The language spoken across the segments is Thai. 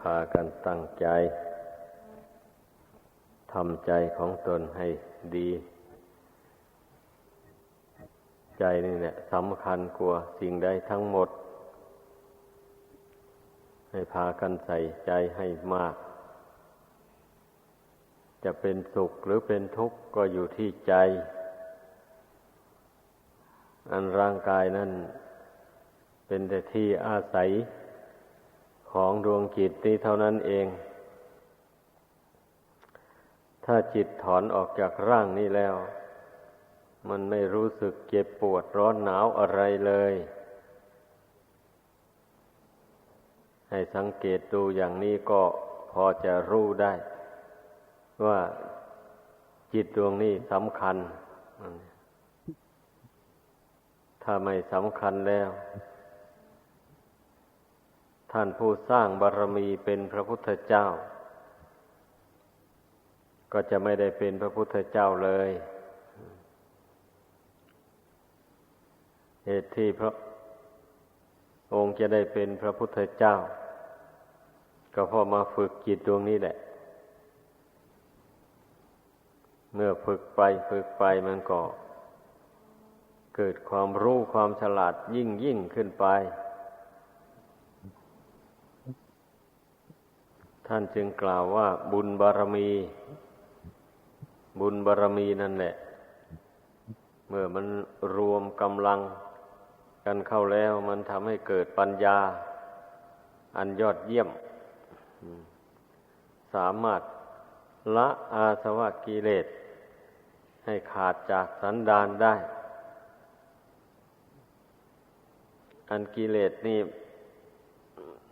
พากันตั้งใจทำใจของตนให้ดี ใจนี่แหละสำคัญกว่าสิ่งใดทั้งหมด ให้พากันใส่ใจให้มาก จะเป็นสุขหรือเป็นทุกข์ก็อยู่ที่ใจ อันร่างกายนั่นเป็นแต่ที่อาศัย ของดวงจิตนี้เท่านั้นเอง ถ้าจิตถอนออกจากร่างนี้แล้ว มันไม่รู้สึกเจ็บปวดร้อนหนาวอะไรเลย ให้สังเกตดูอย่างนี้ก็พอจะรู้ได้ ว่าจิตดวงนี้สำคัญ ถ้าไม่สำคัญแล้ว ท่านผู้สร้างบารมีเป็นพระพุทธเจ้า ก็จะไม่ได้เป็นพระพุทธเจ้าเลย เหตุที่พระองค์จะได้เป็นพระพุทธเจ้า ก็เพราะมาฝึกจิตดวงนี้แหละ เมื่อฝึกไปฝึกไปมันก็ เกิดความรู้ความฉลาดยิ่งยิ่งขึ้นไป ท่านจึงกล่าวว่าบุญบารมี บุญบารมีนั่นแหละ เมื่อมันรวมกำลังกันเข้าแล้วมันทำให้เกิดปัญญา อันยอดเยี่ยม สามารถละอาสวะกิเลส ให้ขาดจากสันดานได้ อันกิเลสนี่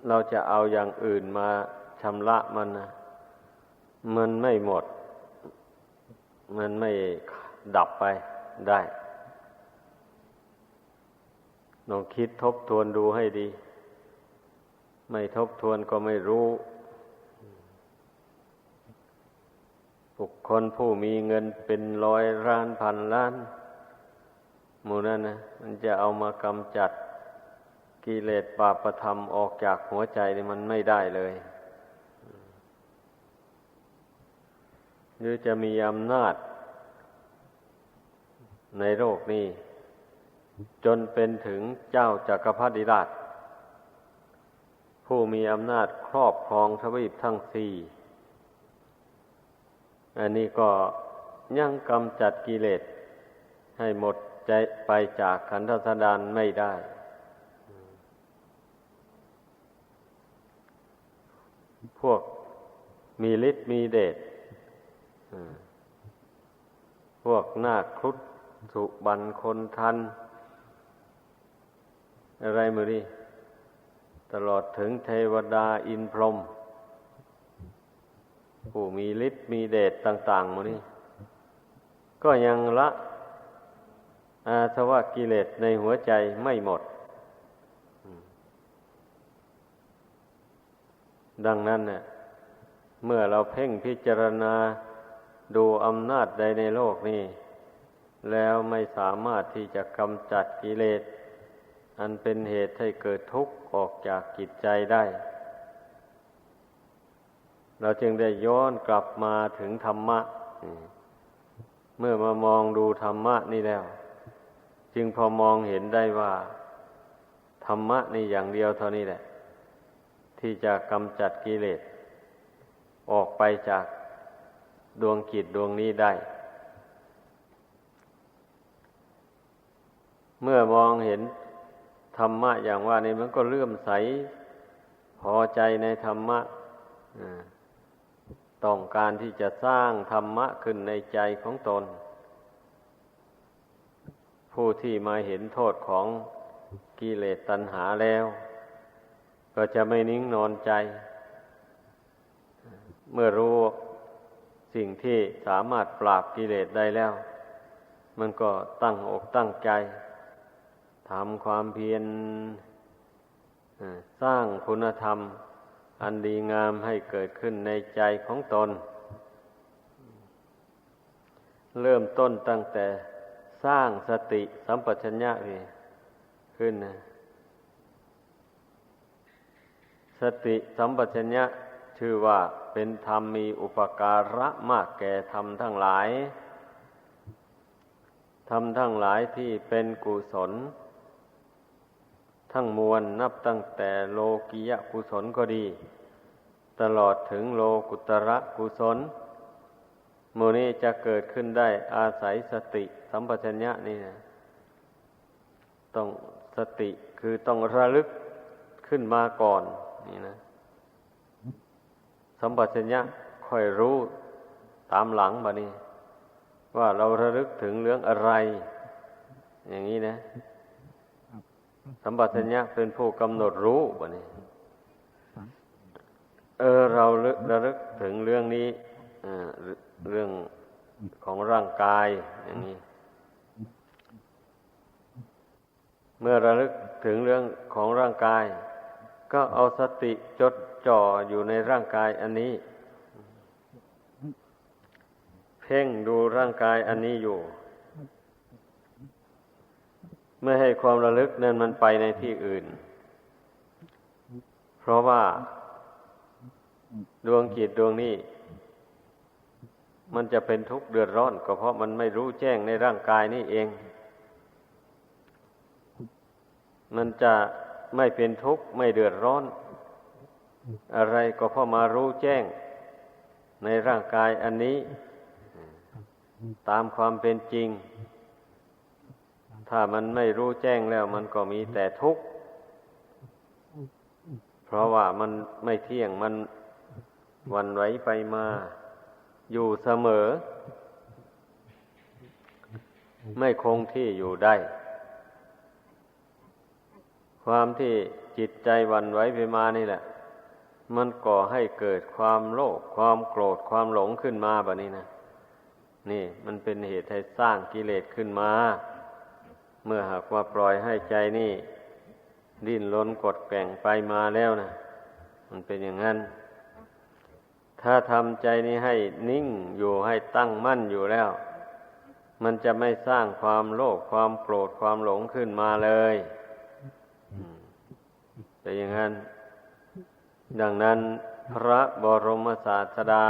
เราจะเอาอย่างอื่นมา ชำระมันนะมันไม่หมด มันไม่ดับไปได้ลองคิดทบทวนดูให้ดี ไม่ทบทวนก็ไม่รู้บุคคลผู้มีเงินเป็นร้อยล้านพันล้านหมู่นั้นนะมันจะเอามากำจัดกิเลสบาปธรรมออกจากหัวใจนี่มันไม่ได้เลย หรือจะมีอำนาจ ในโลกนี้ จนเป็นถึงเจ้าจากักรพรรดิราช ผู้มีอำนาจครอบครองทวีปทั้งสี่อันนี้ก็ยังกำจัดกิเลสให้หมดใจไปจากขันธสดานไม่ได้ พวกมีฤทธิ์มีเดช พวกนาคครุฑสุบันคนทัน อะไรมือนี่ตลอดถึงเทวดาอินพรหมผู้มีฤทธิ์มีเดชต่าง ๆมือนี่ก็ยังละอาสวะกิเลสในหัวใจไม่หมด ดังนั้นเนี่ยเมื่อเราเพ่งพิจารณา ดูอำนาจใดในโลกนี้ แล้วไม่สามารถที่จะกำจัดกิเลส อันเป็นเหตุให้เกิดทุกข์ออกจากจิตใจได้ เราจึงได้ย้อนกลับมาถึงธรรมะ เมื่อมามองดูธรรมะนี่แล้ว จึงพอมองเห็นได้ว่า ธรรมะนี่อย่างเดียวเท่านี้แหละ ที่จะกำจัดกิเลสออกไปจาก ดวงจิตดวงนี้ได้ เมื่อมองเห็นธรรมะอย่างว่านี้มันก็เลื่อมใส พอใจในธรรมะต้องการที่จะสร้างธรรมะขึ้นในใจของตน ผู้ที่มาเห็นโทษของกิเลสตัณหาแล้ว ก็จะไม่นิ่งนอนใจ เมื่อรู้ สิ่งที่สามารถปราบกิเลสได้แล้ว มันก็ตั้งอกตั้งใจทำความเพียรสร้างคุณธรรม อันดีงามให้เกิดขึ้นในใจของตน เริ่มต้นตั้งแต่สร้างสติสัมปชัญญะขึ้นนะสติสัมปชัญญะชื่อว่า เป็นธรรมมีอุปการะมากแก่ธรรมทั้งหลาย ธรรมทั้งหลายที่เป็นกุศล ทั้งมวลนับตั้งแต่โลกิยะกุศลก็ดี ตลอดถึงโลกุตระกุศลโมนี้จะเกิดขึ้นได้อาศัยสติสัมปชัญญะนี่นะต้องสติคือต้องระลึกขึ้นมาก่อนนี่นะ สัมปชัญญะค่อยรู้ตามหลังบะนี้ ว่าเราระลึกถึงเรื่องอะไร อย่างนี้นะ สัมปชัญญะเป็นผู้กำหนดรู้บะนี้ เออเราระลึกถึงเรื่องนี้เรื่องของร่างกายอย่างนี้ เมื่อระลึกถึงเรื่องของร่างกาย ก็เอาสติจดจ่ออยู่ในร่างกายอันนี้ เพ่งดูร่างกายอันนี้อยู่เมื่อให้ความระลึกนั้นมันไปในที่อื่น เพราะว่า ดวงจิตดวงนี้ มันจะเป็นทุกข์เดือดร้อน ก็เพราะมันไม่รู้แจ้งในร่างกายนี้เอง มันจะ ไม่เป็นทุกข์ ไม่เดือดร้อน อะไรก็พราะมารู้แจ้ง ในร่างกายอันนี้ ตามความเป็นจริง ถ้ามันไม่รู้แจ้งแล้ว มันก็มีแต่ทุกข์ เพราะว่ามันไม่เที่ยงมันวันไหวไปมา อยู่เสมอ ไม่คงที่อยู่ได้ ความที่จิตใจวันไหวไปมานี่แหละ มันก่อให้เกิดความโลภความโกรธความหลงขึ้นมาแบบนี้นะนี่มันเป็นเหตุให้สร้างกิเลสขึ้นมา เมื่อหากว่าปล่อยให้ใจนี่ ดิ้นรนกดแก่งไปมาแล้วนะมันเป็นอย่างนั้น ถ้าทำใจนี้ให้นิ่งอยู่ให้ตั้งมั่นอยู่แล้ว มันจะไม่สร้างความโลภความโกรธความหลงขึ้นมาเลย เป็นอย่างนั้น ดังนั้นพระบรมศาสดา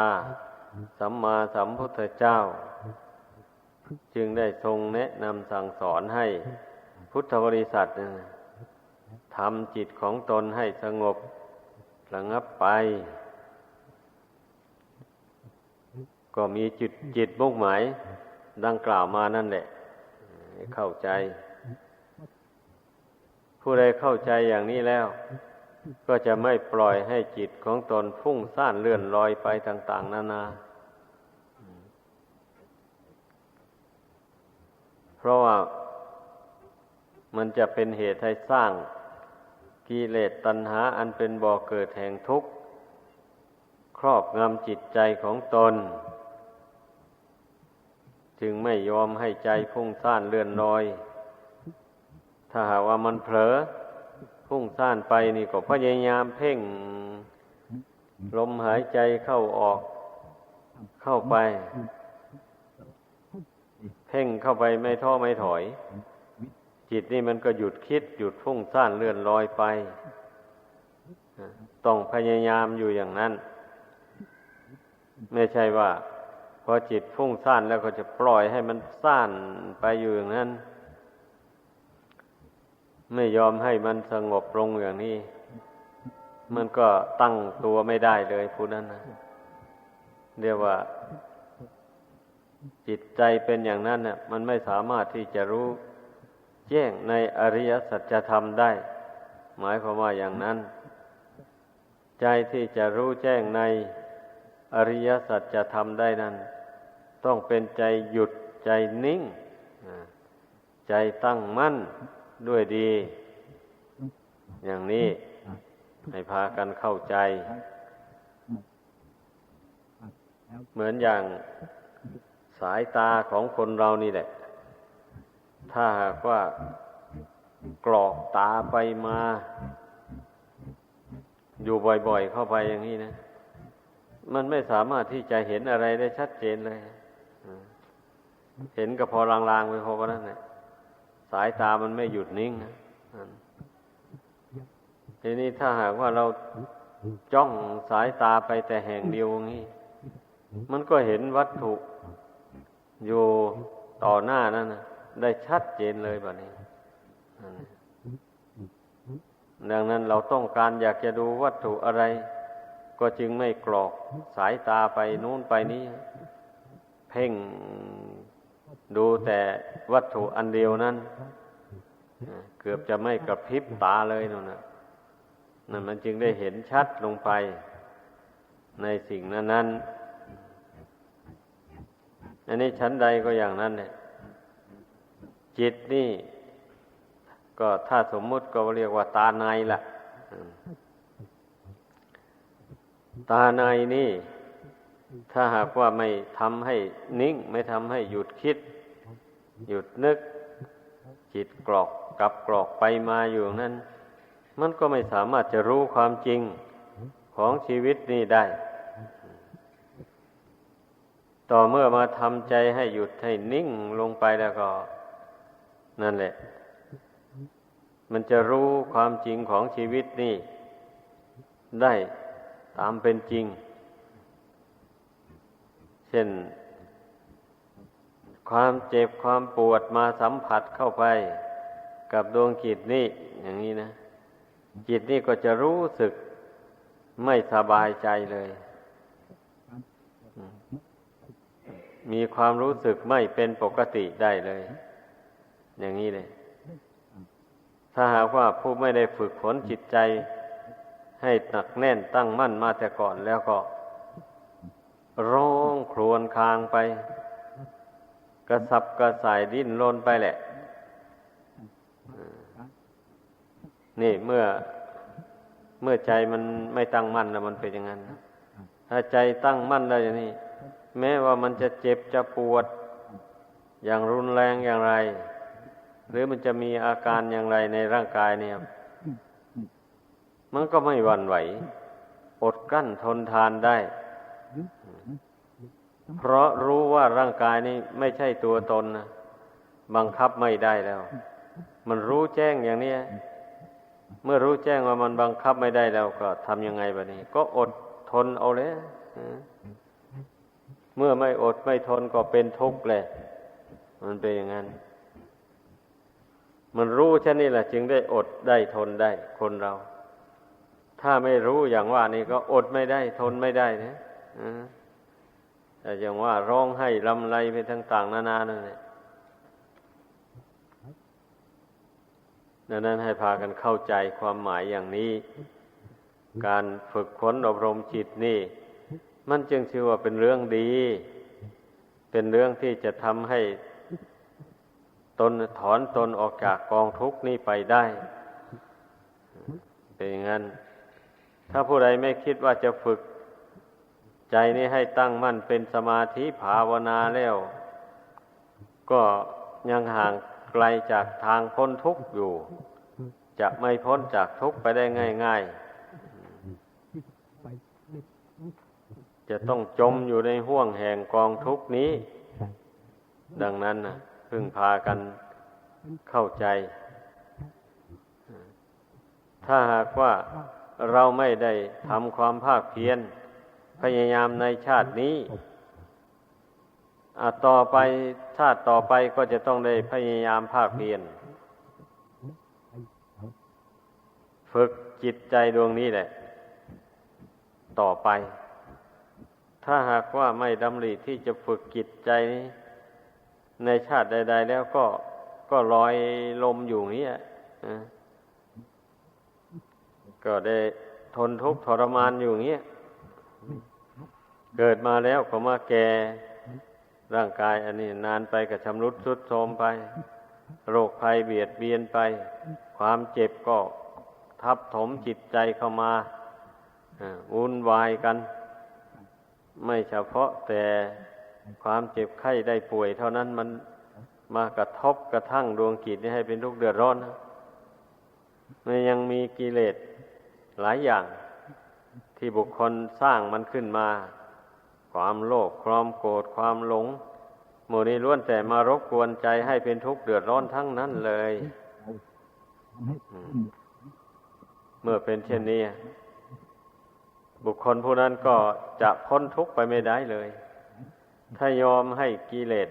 สัมมาสัมพุทธเจ้า จึงได้ทรงแนะนำสั่งสอนให้พุทธบริษัททำจิตของตนให้สงบระงับไป ก็มีจิตจิตมุ่งหมายดังกล่าวมานั่นแหละ เข้าใจ ผู้ใดเข้าใจอย่างนี้แล้ว ก็จะไม่ปล่อยให้จิตของตนฟุ้งซ่านเลื่อนลอยไปต่าง ๆ นานา เพราะว่ามันจะเป็นเหตุให้สร้างกิเลสตัณหาอันเป็นบ่อเกิดแห่งทุกข์ ครอบงำจิตใจของตน จึงไม่ยอมให้ใจพุ่งซ่านเลื่อนลอย ถ้าหากว่ามันเผลอพุ่งซ่านไปนี่ก็พยายามเพ่ง ลมหายใจเข้าออก เข้าไป เพ่งเข้าไปไม่ท้อไม่ถอย จิตนี่มันก็หยุดคิด หยุดฟุ้งซ่านเลื่อนลอยไป ต้องพยายามอยู่อย่างนั้น ไม่ใช่ว่า พอจิตฟุ้งซ่านแล้วก็จะปล่อยให้มันซ่านไปอยู่อย่างนั้น ไม่ยอมให้มันสงบลงอย่างนี้ มันก็ตั้งตัวไม่ได้เลยผู้นั้นนะเรียกว่า จิตใจเป็นอย่างนั้นน่ะ มันไม่สามารถที่จะรู้แจ้งในอริยสัจธรรมได้ หมายความว่าอย่างนั้น ใจที่จะรู้แจ้งในอริยสัจธรรมได้นั้น ต้องเป็นใจหยุดใจนิ่ง ใจตั้งมั่น ด้วยดี อย่างนี้ให้พากันเข้าใจ เหมือนอย่างสายตาของคนเรานี่แหละ ถ้าหากว่ากรอกตาไปมา อยู่บ่อยๆเข้าไปอย่างนี้นะ มันไม่สามารถที่จะเห็นอะไรได้ชัดเจนเลย เห็นก็พอลางๆไปพอกันนั่นแหละ สายตามันไม่หยุดนิ่งนะทีนี้ถ้าหากว่าเราจ้องสายตาไปแต่แห่งเดียวงี้ มันก็เห็นวัตถุอยู่ต่อหน้านั่นนะได้ชัดเจนเลยแบบนี้นั่นน่ะดังนั้นเราต้องการอยากจะดูวัตถุอะไร ก็จึงไม่กรอกสายตาไปนู้นไปนี้ เพ่ง ดูแต่วัตถุอันเดียวนั้น เกือบจะไม่กระพริบตาเลยนั่นนะนั่นมันจึงได้เห็นชัดลงไป ในสิ่งนั้นนั้นอันนี้ชั้นใดก็อย่างนั้นเนี่ยจิตนี่ ก็ถ้าสมมุติก็เรียกว่าตาในละอืมตาในนี่ ถ้าหากว่าไม่ทำให้นิ่ง ไม่ทำให้หยุดคิด หยุดนึก จิตกรอกกลับกรอกไปมาอยู่นั้น มันก็ไม่สามารถจะรู้ความจริงของชีวิตนี้ได้ ต่อเมื่อมาทำใจให้หยุดให้นิ่งลงไปแล้วก็ นั่นแหละ มันจะรู้ความจริงของชีวิตนี่ได้ตามเป็นจริง เช่น ความเจ็บความปวดมาสัมผัสเข้าไป กับดวงจิตนี่อย่างนี้นะ จิตนี่ก็จะรู้สึกไม่สบายใจเลย มีความรู้สึกไม่เป็นปกติได้เลย อย่างนี้เลย ถ้าหากว่าผู้ไม่ได้ฝึกฝนจิตใจ ให้หนักแน่นตั้งมั่นมาแต่ก่อนแล้วก็ ร้อ งครวญคางไป กระสับกระส่ายดิ้นรนไปแหละ นี่เมื่อเมื่อใจมันไม่ตั้งมั่นแล้วมันเป็นอย่างนั้นถ้าใจตั้งมั่นแล้วอย่างนี้ แม้ว่ามันจะเจ็บจะปวด อย่างรุนแรงอย่างไร หรือมันจะมีอาการอย่างไรในร่างกายเนี่ยมันก็ไม่หวั่นไหว อดกั้นทนทานได้ เพราะรู้ว่าร่างกายนี้ไม่ใช่ตัวตนนะบังคับไม่ได้แล้ว มันรู้แจ้งอย่างนี้เมื่อรู้แจ้งว่ามันบังคับไม่ได้แล้วก็ทำยังไงบะนี้ ก็อดทนเอาเลยเมื่อไม่อดไม่ทนก็เป็นทุกข์เลยมันเป็นอย่างนั้น มันรู้เช่นนี้แหละ จึงได้อดได้ทนได้ คนเรา ถ้าไม่รู้อย่างว่านี่ก็อดไม่ได้ ทนไม่ได้นะแต่ อย่างว่าร้องให้ลำไรไปต่างๆนานานั่นแหละดังนั้นให้พากันเข้าใจความหมายอย่างนี้ การฝึกฝนอบรมจิตนี่ มันจึงชื่อว่าเป็นเรื่องดี เป็นเรื่องที่จะทำให้ตนถอนตนออกจากกองทุกข์นี้ไปได้ เป็นอย่างนั้น ถ้าผู้ใดไม่คิดว่าจะฝึก ใจนี้ให้ตั้งมั่นเป็นสมาธิภาวนาแล้ว ก็ยังห่างไกลจากทางพ้นทุกข์อยู่ จะไม่พ้นจากทุกข์ไปได้ง่าย ๆ จะต้องจมอยู่ในห่วงแห่งกองทุกข์นี้ ดังนั้นนะพึ่งพากันเข้าใจ ถ้าหากว่าเราไม่ได้ทำความภาคเพียร พยายามในชาตินี้ต่อไปชาติต่อไปก็จะต้องได้พยายามภาคเพียรฝึกจิตใจดวงนี้แหละ ต่อไป ถ้าหากว่าไม่ดำริที่จะฝึกจิตใจนี้ ในชาติใด ๆ แล้วก็ก็ลอยลมอยู่นี้ก็ได้ทนทุกข์ทรมานอยู่เงี้ย เกิดมาแล้วก็มาแก่ร่างกายอันนี้นานไปกับชำรุดทรุดโทรมไป โรคภัยเบียดเบียนไป ความเจ็บก็ทับถมจิตใจเข้ามาวุ่นวายกัน ไม่เฉพาะแต่ความเจ็บไข้ได้ป่วยเท่านั้นมันมากระทบกระทั่งดวงกิจนี้ให้เป็นทุกข์เดือดร้อนนะมันยังมีกิเลสหลายอย่างที่บุคคลสร้างมันขึ้นมา ความโลภความโกรธความหลงหมู่นี้ล้วนแต่มารบกวนใจให้เป็นทุกข์เดือดร้อนทั้งนั้นเลย เมื่อเป็นเช่นนี้ บุคคลผู้นั้นก็จะพ้นทุกข์ไปไม่ได้เลย ถ้ายอมให้กิเลส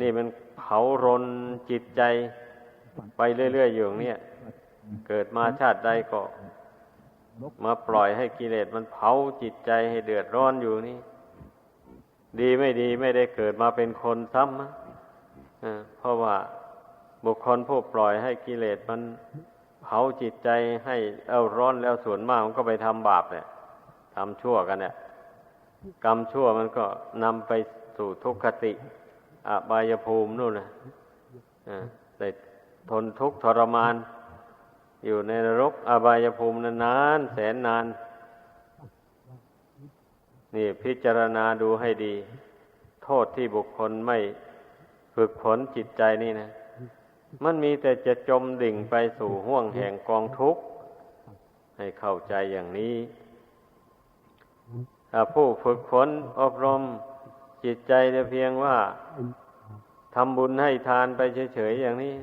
นี่มันเผารนจิตใจไปเรื่อยๆอยู่เนี่ย เกิดมาชาติใดก็ มาปล่อยให้กิเลสมันเผาจิตใจให้เดือดร้อนอยู่นี่ ดีไม่ดีไม่ได้เกิดมาเป็นคนซ้ำเพราะว่าบุคคลผู้ปล่อยให้กิเลสมันเผาจิตใจให้เอาร้อนแล้วส่วนมากมันก็ไปทำบาปเนี่ยทำชั่วกันเนี่ยกรรมชั่วมันก็นำไปสู่ทุกขติอบายภูมินู่นนะได้ทนทุกข์ทรมาน อยู่ในนรกอบายภูมินานๆแสนนานนี่ นี่พิจารณาดูให้ดี โทษที่บุคคลไม่ฝึกฝนจิตใจนี่นะ มันมีแต่จะจมดิ่งไปสู่ห่วงแห่งกองทุกข์ให้เข้าใจอย่างนี้ถ้าผู้ฝึกฝนอบรมจิตใจแต่เพียงว่าทำบุญให้ทานไปเฉยๆอย่างนี้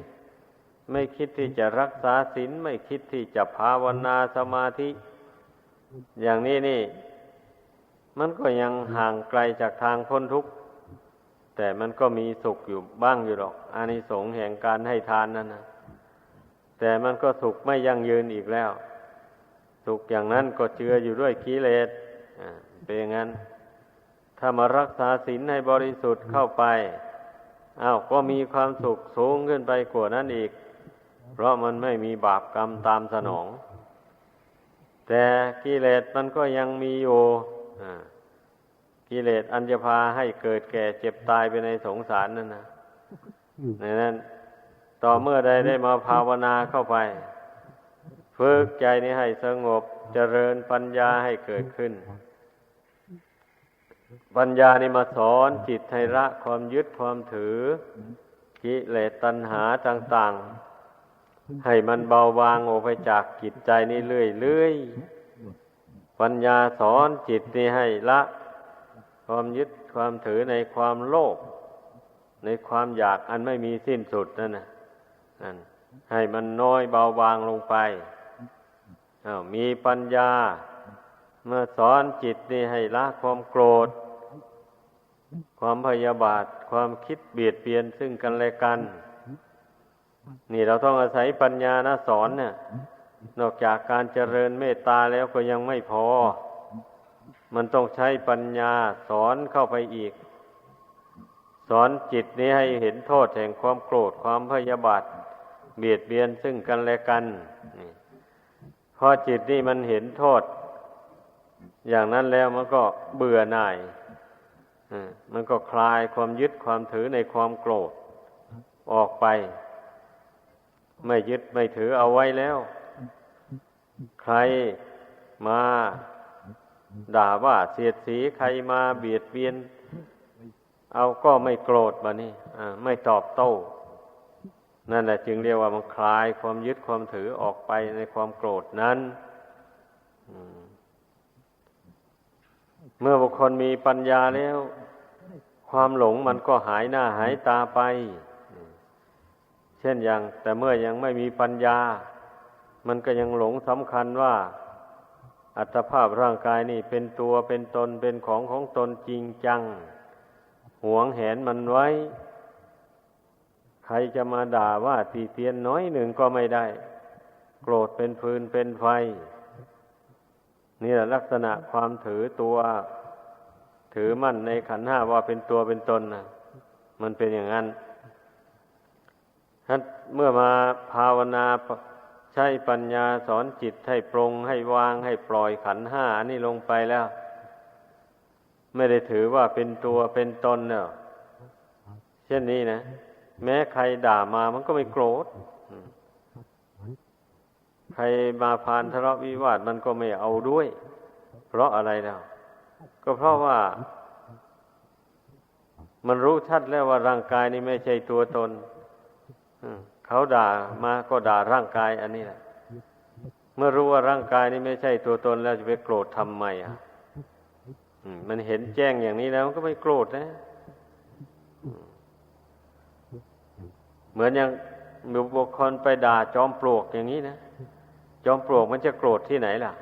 ไม่คิดที่จะรักษาศีลไม่คิดที่จะภาวนาสมาธิ อย่างนี้นี่ มันก็ยังห่างไกลจากทางพ้นทุกข์แต่มันก็มีสุขอยู่บ้างอยู่หรอกอานิสงส์แห่งการให้ทานนั่นนะแต่มันก็สุขไม่ยั่งยืนอีกแล้ว สุขอย่างนั้นก็เจืออยู่ด้วยกิเลสเป็นงั้น ถ้ามารักษาศีลให้บริสุทธิ์เข้าไปอ้าวก็มีความสุขสูงขึ้นไปกว่านั้นอีก เพราะมันไม่มีบาปกรรมตามสนอง แต่กิเลสมันก็ยังมีอยู่ กิเลสอันจะพาให้เกิดแก่เจ็บตายไปในสงสารนั่นนะในนั้น ต่อเมื่อใดได้มาภาวนาเข้าไป ฝึกใจนี้ให้สงบเจริญปัญญาให้เกิดขึ้น ปัญญานี่มาสอนจิตให้ละความยึดความถือ กิเลสตัณหาต่าง ๆ ให้มันเบาบางออกไปจากจิตใจนี่เรื่อยๆ ปัญญาสอนจิตนี่ให้ละ ความยึดความถือในความโลภในความอยากอันไม่มีสิ้นสุดนั่นนะนั่นให้มันน้อยเบาบางลงไปอ้าวมีปัญญาเมื่อสอนจิตนี่ให้ละความโกรธ ความพยาบาท ความคิดเบียดเบียนซึ่งกันและกัน นี่เราต้องอาศัยปัญญานะสอนเนี่ย นอกจากการเจริญเมตตาแล้วก็ยังไม่พอ มันต้องใช้ปัญญาสอนเข้าไปอีก สอนจิตนี้ให้เห็นโทษแห่งความโกรธความพยาบาทเบียดเบียนซึ่งกันและกันพอจิตนี่มันเห็นโทษ อย่างนั้นแล้วมันก็เบื่อหน่ายมันก็คลายความยึดความถือในความโกรธ ออกไป ไม่ยึดไม่ถือเอาไว้แล้ว ใครมาด่าว่าเสียดสีใครมาเบียดเบียน เอาก็ไม่โกรธมานี่ไม่ตอบโต้ นั่นแหละจึงเรียกว่ามันคลายความยึดความถือออกไปในความโกรธนั้นเมื่อบุคคลมีปัญญาแล้ว ความหลงมันก็หายหน้าหายตาไป เช่นอย่าง แต่เมื่อยังไม่มีปัญญา มันก็ยังหลงสำคัญว่า อัตภาพร่างกายนี่เป็นตัวเป็นตนเป็นของของตนจริงจัง หวงแหนมันไว้ ใครจะมาด่าว่าตีเตียนน้อยหนึ่งก็ไม่ได้ โกรธเป็นฟืนเป็นไฟ นี่แหละลักษณะความถือตัว ถือมั่นในขันห้าว่าเป็นตัวเป็นตนนะมันเป็นอย่างนั้นเมื่อมาภาวนา ใช้ปัญญาสอนจิตให้ปรงให้วางให้ปล่อยขันห้าอันนี้ลงไปแล้ว ไม่ได้ถือว่าเป็นตัวเป็นตนเนาะเช่นนี้นะ แม้ใครด่ามามันก็ไม่โกรธใครมาพานทะเลาะวิวาทมันก็ไม่เอาด้วย เพราะอะไรแล้วก็เพราะว่า มันรู้ชัดแล้วว่าร่างกายนี้ไม่ใช่ตัวตน เขาด่ามาก็ด่าร่างกายอันนี้แหละ เมื่อรู้ว่าร่างกายนี้ไม่ใช่ตัวตนแล้วจะไปโกรธทำไมอะมันเห็นแจ้งอย่างนี้แล้วก็ไม่โกรธนะ เหมือนอย่างมีบุคคลไปด่าจอมปลวกอย่างนี้นะจอมปลวกมันจะโกรธที่ไหนล่ะ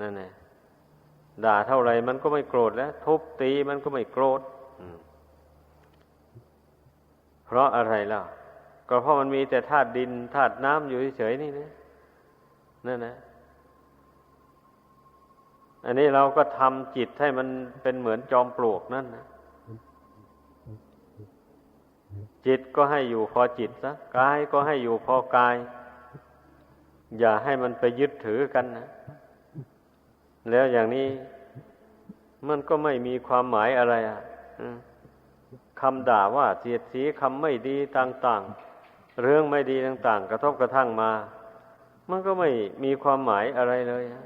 นั่นแหละด่าเท่าไรมันก็ไม่โกรธแล้วทุบตีมันก็ไม่โกรธเพราะอะไรล่ะ ก็เพราะมันมีแต่ธาตุดินธาตุน้ำอยู่เฉยๆนี่นะนั่นนะ อันนี้เราก็ทำจิตให้มันเป็นเหมือนจอมปลวกนั่นนะจิตก็ให้อยู่พอจิตซะกายก็ให้อยู่พอกาย อย่าให้มันไปยึดถือกันนะแล้วอย่างนี้มันก็ไม่มีความหมายอะไรอะคำด่าว่าเสียดสีคำไม่ดีต่าง ๆ เรื่องไม่ดีต่างๆ กระทบกระทั่งมา มันก็ไม่มีความหมายอะไรเลยอะ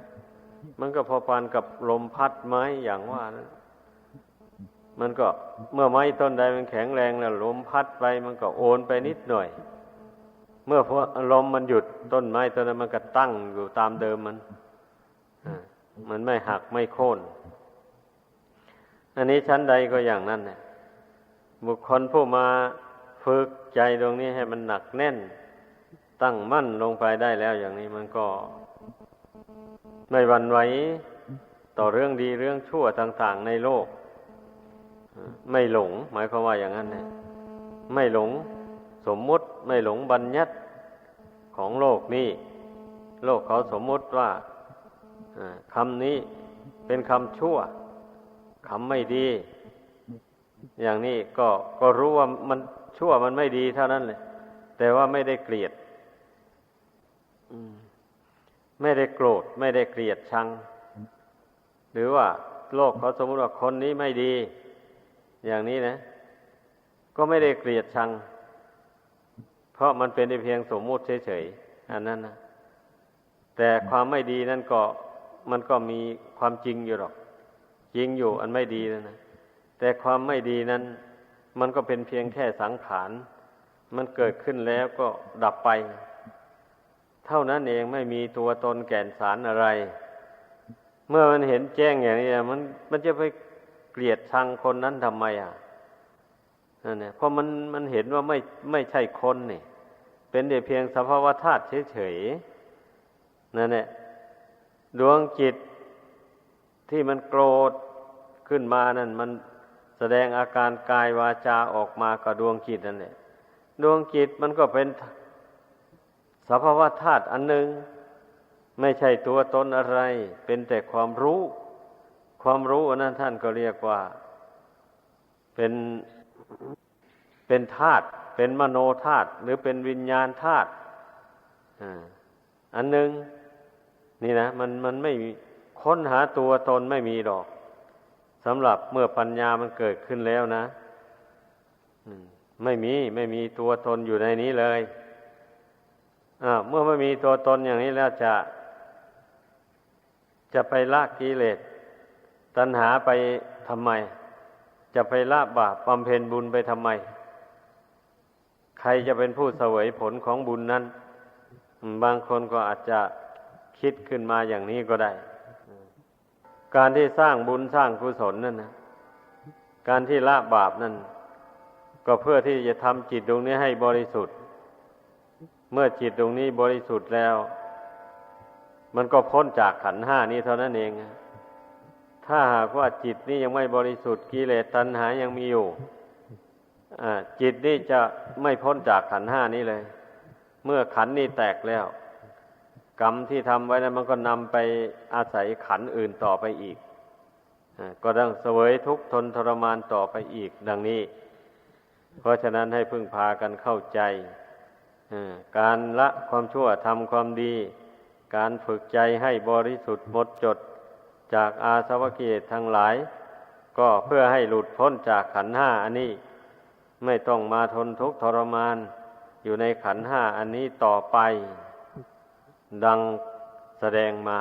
มันก็พอปานกับลมพัดไม้อย่างว่านะมันก็เมื่อไม้ต้นใดมันแข็งแรงแล้วลมพัดไป มันก็โอนไปนิดหน่อย เมื่อพอลมมันหยุดต้นไม้ต้นนั้นมันก็ตั้งอยู่ตามเดิมมันมันไม่หักไม่โค่น อันนี้ชั้นใดก็อย่างนั้นเนี่ยบุคคลผู้มา ฝึกใจตรงนี้ให้มันหนักแน่น ตั้งมั่นลงไปได้แล้วอย่างนี้มันก็ไม่หวั่นไหวต่อเรื่องดีเรื่องชั่วต่างๆในโลก ไม่หลง หมายความว่าอย่างนั้นเนี่ยไม่หลงสมมุติไม่หลงบัญญัติของโลกนี้ โลกเขาสมมุติว่าคำนี้เป็นคำชั่วคำไม่ดี อย่างนี้ก็ก็รู้ว่ามัน ชั่วมันไม่ดีเท่านั้นเลยแต่ว่าไม่ได้เกลียดไม่ได้โกรธ ไม่ได้เกลียดชัง หรือว่าโลกเขาสมมติว่าคนนี้ไม่ดี อย่างนี้นะ ก็ไม่ได้เกลียดชัง เพราะมันเป็นเพียงสมมุติเฉยๆอันนั้นนะแต่ความไม่ดีนั่นก็มันก็มีความจริงอยู่หรอก จริงอยู่อันไม่ดีนะนะแต่ความไม่ดีนั้น มันก็เป็นเพียงแค่สังขาร มันเกิดขึ้นแล้วก็ดับไป เท่านั้นเองไม่มีตัวตนแก่นสารอะไร เมื่อมันเห็นแจ้งอย่างนี้มันมันจะไปเกลียดชังคนนั้นทำไมอะนั่นเนี่ยเพราะมันมันเห็นว่าไม่ไม่ใช่คนนี่ เป็นแต่เพียงสภาวะธาตุเฉยๆนั่นแหละดวงจิตที่มันโกรธขึ้นมานั่นมัน แสดงอาการกายวาจาออกมากับดวงจิตนั่นแหละดวงจิตมันก็เป็นสภาวะธาตุอันหนึ่ง ไม่ใช่ตัวตนอะไร เป็นแต่ความรู้ ความรู้อันนั้นท่านก็เรียกว่า เป็นเป็นธาตุเป็นมโนธาตุหรือเป็นวิญญาณธาตุอันหนึ่งนี่นะ มันมันไม่ค้นหาตัวตนไม่มีดอก สำหรับเมื่อปัญญามันเกิดขึ้นแล้วนะไม่มีไม่มีตัวตนอยู่ในนี้เลยเมื่อไม่มีตัวตนอย่างนี้แล้วจะ จะไปละกิเลสตัณหาไปทำไม จะไปละบาปบำเพ็ญบุญไปทำไม ใครจะเป็นผู้เสวยผลของบุญนั้น บางคนก็อาจจะคิดขึ้นมาอย่างนี้ก็ได้ การที่สร้างบุญสร้างกุศลนั่นนะการที่ละบาปนั่น ก็เพื่อที่จะทำจิตตรงนี้ให้บริสุทธิ์ เมื่อจิตตรงนี้บริสุทธิ์แล้ว มันก็พ้นจากขันห้านี้เท่านั้นเอง ถ้าหากว่าจิตนี้ยังไม่บริสุทธิ์กิเลสตัณหายังมีอยู่จิตนี้จะไม่พ้นจากขันห้านี้เลย เมื่อขันนี้แตกแล้ว กรรมที่ทำไว้นั้นมันก็นำไปอาศัยขันอื่นต่อไปอีกก็ต้องเสวยทุกข์ทนทรมานต่อไปอีก ดังนี้ เพราะฉะนั้นให้พึ่งพากันเข้าใจการละความชั่วทำความดี การฝึกใจให้บริสุทธิ์หมดจดจากอาสวะกิเลสทั้งหลาย ก็เพื่อให้หลุดพ้นจากขันห้าอันนี้ ไม่ต้องมาทนทุกข์ทรมานอยู่ในขันห้าอันนี้ต่อไป ดังแสดงมา